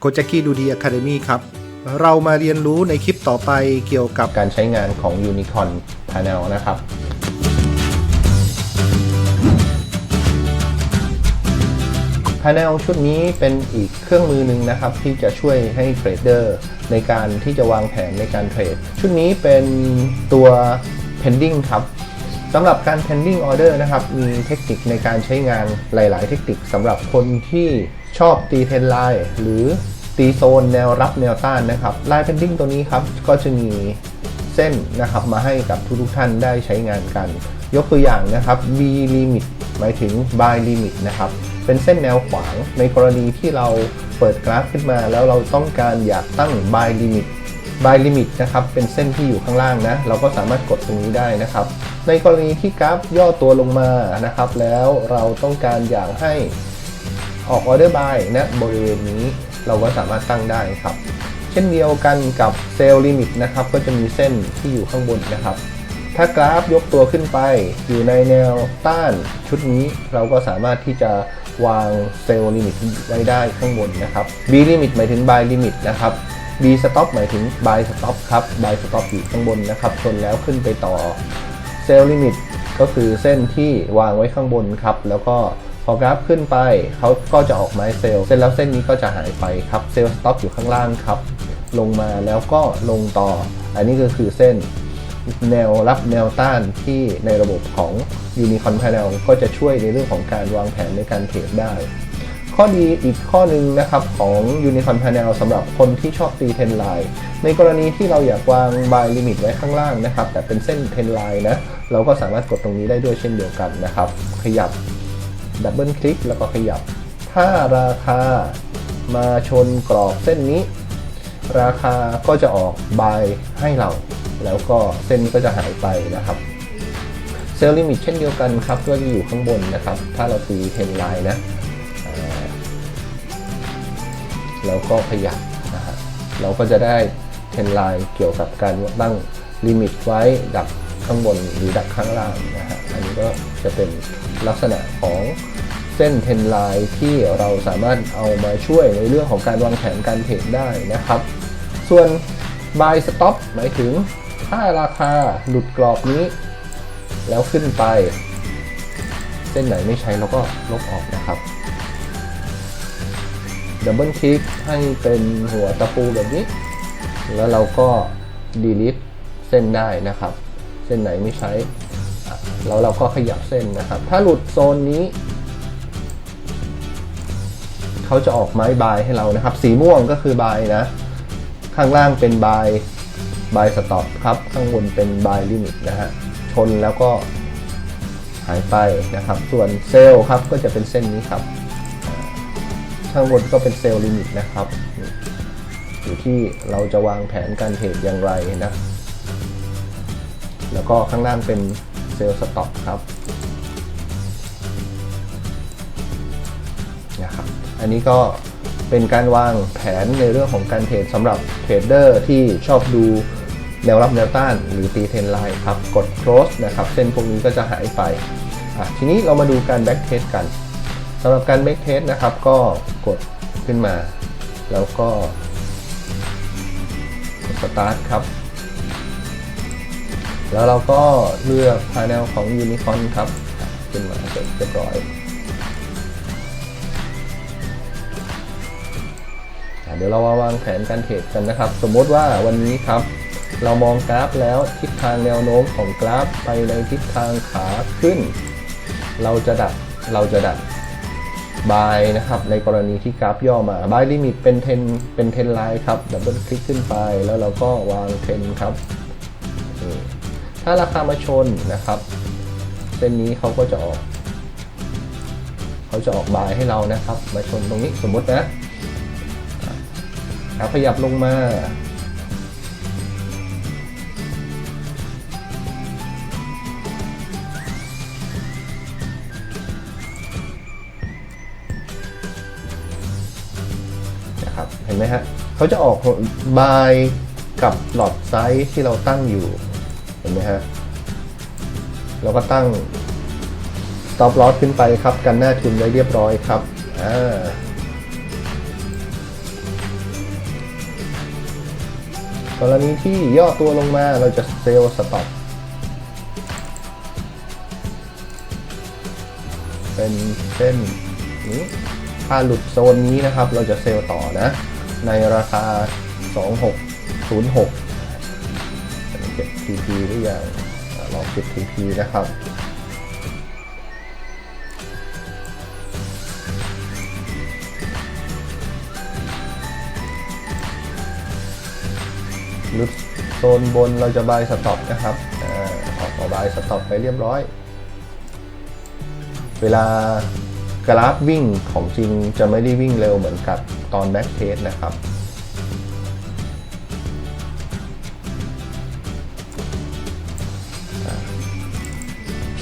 โคจ a กี้ดูดีอะคาเดมีครับ เรามาเรียนรู้ในคลิปต่อไปเกี่ยวกับการใช้งานของ Unicorn Panel นะครับ Panel ชุดนี้เป็นอีกเครื่องมือหนึ่งนะครับ ที่จะช่วยให้เทรดเดอร์ในการที่จะวางแผนในการเทรด ชุดนี้เป็นตัว pending ครับสำหรับการ pending order นะครับ มีเทคนิคในการใช้งานหลาย ๆ เทคนิคสำหรับคนที่ ชอบตีเทนไลน์หรือตีโซนแนวรับแนวต้านนะครับลาย pending ตัวนี้ครับก็จะมีเส้นนะครับมาให้กับทุกๆท่านได้ใช้งานกัน ยกตัวอย่างนะครับ V limit หมายถึง buy limit นะครับเป็นเส้นแนวขวางในกรณีที่เราเปิดกราฟขึ้นมา แล้วเราต้องการอยากตั้ง buy limit buy limit นะครับเป็นเส้นที่อยู่ข้างล่างนะเราก็สามารถกดตรงนี้ได้นะครับ ในกรณีที่กราฟย่อตัวลงมานะครับ แล้วเราต้องการอยากให้ ออก order buy นะบริเวณนี้เราก็สามารถตั้งได้ครับ เช่นเดียวกันกับ sell limit นะครับก็จะมีเส้นที่อยู่ข้างบนนะครับ ถ้ากราฟยกตัวขึ้นไปอยู่ในแนวต้านชุดนี้เราก็สามารถที่จะวางเซลล์ลิมิตไว้ได้ข้างบนนะครับ B limit หมายถึง buy limit นะครับ B stop หมายถึง buy stop ครับ buy stop อยู่ข้างบนนะครับชนแล้วขึ้นไปต่อเซลล์ลิมิตก็คือเส้นที่วางไว้ข้างบนครับ แล้วก็ พอกราฟขึ้นไปเขาก็จะออกไม้เซลล์เสร็จแล้วเส้นนี้ก็จะหายไปครับเซลล์สต็อปอยู่ข้างล่างครับ ลงมาแล้วก็ลงต่อ อันนี้ก็คือเส้นแนวรับแนวต้านที่ในระบบของ Unicorn Panel ก็จะช่วยในเรื่องของการวางแผนในการเทรดได้ ข้อดีอีกข้อหนึ่งนะครับของ Unicorn Panel สำหรับคนที่ชอบตีเทนไลน์ในกรณีที่เราอยากวาง buy limit ไว้ข้างล่างนะครับ แต่เป็นเส้นเทนไลน์นะ เราก็สามารถกดตรงนี้ได้ด้วยเช่นเดียวกันนะครับ ขยับ ดับเบิลคลิกแล้วก็ขยับ ถ้าราคามาชนกรอบเส้นนี้ ราคาก็จะออก buy ให้เรา แล้วก็เส้นนี้ก็จะหายไปนะครับเซลล์ลิมิตเช่นเดียวกันครับก็จะอยู่ข้างบนนะครับ ถ้าเราตีเทนไลน์นะแล้วก็ขยับนะฮะเราก็จะได้เทนไลน์เกี่ยวกับการตั้งลิมิตไว้ดัก ข้างบนหรือดักข้างล่างนะฮะอันนี้ก็จะเป็นลักษณะของเส้นเทนไลน์ที่เราสามารถเอามาช่วยในเรื่องของการวางแผนการเทรดได้นะครับ ส่วน buy stop หมายถึงถ้าราคาหลุดกรอบนี้ แล้วขึ้นไป เส้นไหนไม่ใช้เราก็ลบออกนะครับดับเบิลคลิกให้เป็นหัวตะปูแบบนี้ แล้วเราก็ delete เส้นได้นะครับ เส้นไหนไม่ใช้แล้วเราก็ขยับเส้นนะครับ ถ้าหลุดโซนนี้ เขาจะออกไม้บายให้เรานะครับ สีม่วงก็คือบายนะ ข้างล่างเป็น buy buy stop ครับ ข้างบนเป็น buy limit นะฮะ ชนแล้วก็หายไปนะครับ ส่วนเซลล์ครับก็จะเป็นเส้นนี้ครับ ข้างบนก็เป็นเซลล์ลิมิตนะครับ อยู่ที่เราจะวางแผนการเทรดอย่างไรนะ แล้วก็ข้างล่างเป็นเซลล์สต็อปครับนะครับอันนี้ก็เป็นการวางแผนในเรื่องของการเทรดสำหรับเทรดเดอร์ที่ชอบดูแนวรับแนวต้านหรือตีเทรนไลน์ครับ กด close นะครับ เส้นพวกนี้ก็จะหายไปอะทีนี้เรามาดูการ back test กันสำหรับการ back test นะครับ ก็กดขึ้นมา แล้วก็ start ครับ แล้วเราก็เลือก panel ของ Unicorn ครับขึ้นมาเสร็จเรียบร้อยอเดี๋ยวเรามาวางแผนการเทรดกันนะครับ สมมติว่าวันนี้ครับ เรามองกราฟแล้วทิศทางแนวโน้มของกราฟไปในทิศทางขาขึ้น เราจะดักเราจะดักบายนะครับ ในกรณีที่กราฟย่อมาบายลิมิตเป็นเทนเป็นเทนไลน์ครับดับเบิลคลิกขึ้นไปแล้วเราก็วางเทนครับ ถ้าราคามาชนนะครับเส้นนี้เขาก็จะออกเขาจะออกบายให้เรานะครับ มาชนตรงนี้สมมตินะครับขยับลงมานะครับเห็นไหมฮะเขาจะออกบายกับหลอดไซส์ที่เราตั้งอยู่ ห็นไหมฮะเราก็ตั้ง stop loss ขึ้นไปครับ กันหน้าทุนไว้เรียบร้อยครับอ่ากรณีที่ย่อตัวลงมาเราจะเซลล์สต็อปเป็นเส้นนี้ถ้าหลุดโซนนี้นะครับ เราจะเซลล์ต่อนะ ในราคา 2606 เก็บ TP หรือยังลองเก็บ TP นะครับลุดโซนบนเราจะบายสต็อปนะครับอออกมาบายสต็อปไปเรียบร้อย เวลากราฟวิ่งของจริงจะไม่ได้วิ่งเร็วเหมือนกับตอนแบ็กเทสนะครับ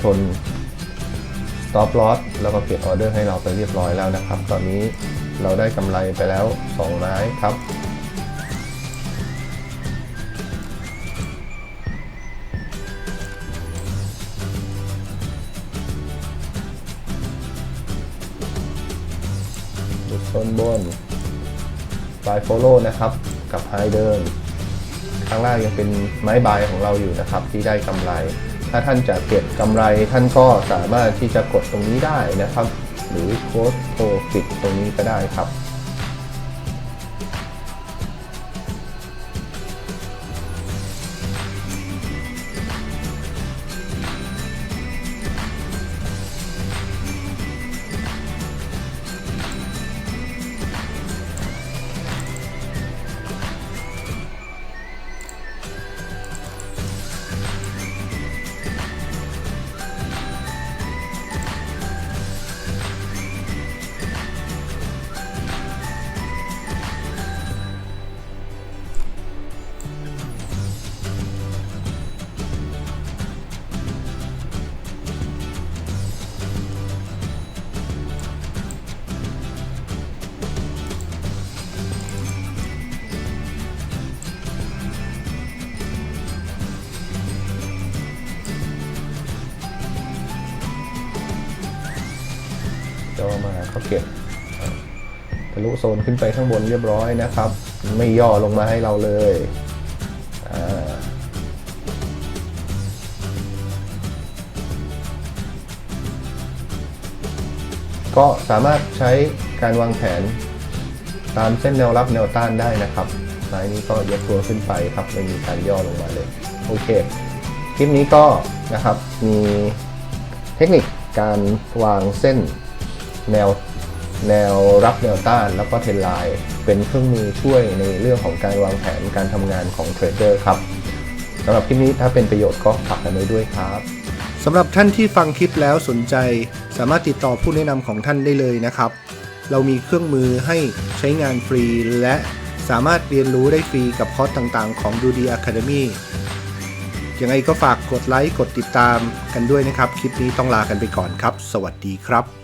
ชน stop loss แล้วก็เก็บออเดอร์ให้เราไปเรียบร้อยแล้วนะครับ ตอนนี้เราได้กำไรไปแล้ว 2 ไม้ครับ จุดโซนบนบายโฟโล่นะครับ กับไฮเดิมข้างล่างยังเป็นไม้บายของเราอยู่นะครับ ที่ได้กำไร ถ้าท่านจะเก็บกำไรท่านก็สามารถที่จะกดตรงนี้ได้นะครับ หรือโค้ดโปรฟิตตรงนี้ก็ได้ครับ เขาเก็บทะลุโซนขึ้นไปข้างบนเรียบร้อยนะครับ ไม่ย่อลงมาให้เราเลยก็สามารถใช้การวางแผนตามเส้นแนวรับแนวต้านได้นะครับไม้นี้ก็ยกตัวขึ้นไปครับไม่มีการย่อลงมาเลย โอเค คลิปนี้ก็นะครับมีเทคนิคการวางเส้น แนวแนวรับแนวต้านแล้วก็เทรนไลน์เป็นเครื่องมือช่วยในเรื่องของการวางแผนการทำงานของเทรดเดอร์ครับสำหรับคลิปนี้ถ้าเป็นประโยชน์ก็ฝากกันไว้ด้วยครับสำหรับท่านที่ฟังคลิปแล้วสนใจ สามารถติดต่อผู้แนะนำของท่านได้เลยนะครับ เรามีเครื่องมือให้ใช้งานฟรี และสามารถเรียนรู้ได้ฟรีกับคอร์สต่างๆ ของ d ูดี Academy ยังไงก็ฝากกดไลค์กดติดตามกันด้วยนะครับ คลิปนี้ต้องลากันไปก่อนครับ สวัสดีครับ